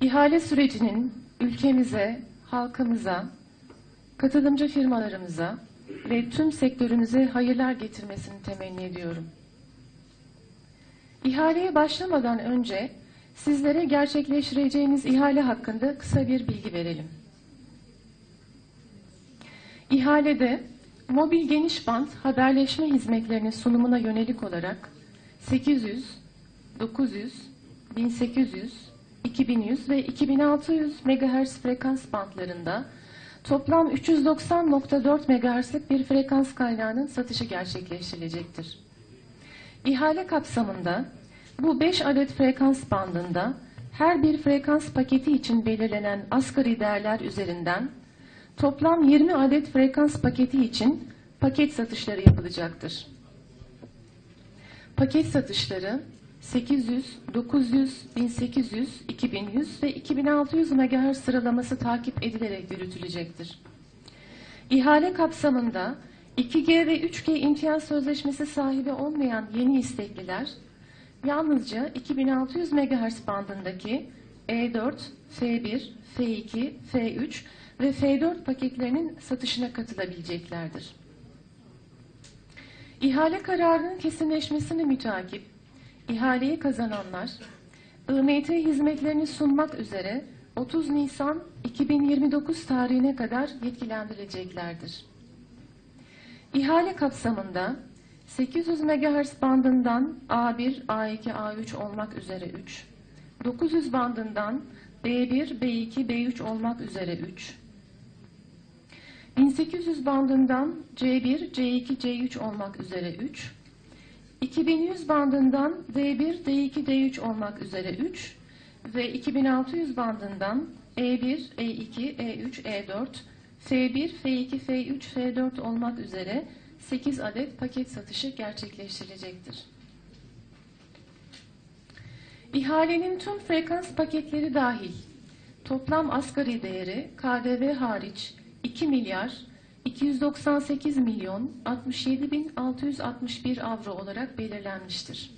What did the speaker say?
İhale sürecinin ülkemize, halkımıza, katılımcı firmalarımıza ve tüm sektörümüze hayırlar getirmesini temenni ediyorum. İhaleye başlamadan önce sizlere gerçekleştireceğimiz ihale hakkında kısa bir bilgi verelim. İhalede mobil geniş bant haberleşme hizmetlerinin sunumuna yönelik olarak 800, 900, 1800, 2100 ve 2600 MHz frekans bantlarında toplam 390.4 MHz'lik bir frekans kaynağının satışı gerçekleştirilecektir. İhale kapsamında bu 5 adet frekans bandında her bir frekans paketi için belirlenen asgari değerler üzerinden toplam 20 adet frekans paketi için paket satışları yapılacaktır. Paket satışları 800, 900, 1800, 2100 ve 2600 MHz sıralaması takip edilerek yürütülecektir. İhale kapsamında 2G ve 3G imtiyaz sözleşmesi sahibi olmayan yeni istekliler yalnızca 2600 MHz bandındaki E4, F1, F2, F3 ve F4 paketlerinin satışına katılabileceklerdir. İhale kararının kesinleşmesini mütakip, ihaleyi kazananlar, IMT hizmetlerini sunmak üzere 30 Nisan 2029 tarihine kadar yetkilendirileceklerdir. İhale kapsamında 800 MHz bandından A1, A2, A3 olmak üzere 3, 900 bandından B1, B2, B3 olmak üzere 3, 1800 bandından C1, C2, C3 olmak üzere 3, 2100 bandından D1, D2, D3 olmak üzere 3 ve 2600 bandından E1, E2, E3, E4, F1, F2, F3, F4 olmak üzere 8 adet paket satışı gerçekleştirilecektir. İhalenin tüm frekans paketleri dahil toplam asgari değeri KDV hariç 2 milyar 298 milyon 67 bin 661 avro olarak belirlenmiştir.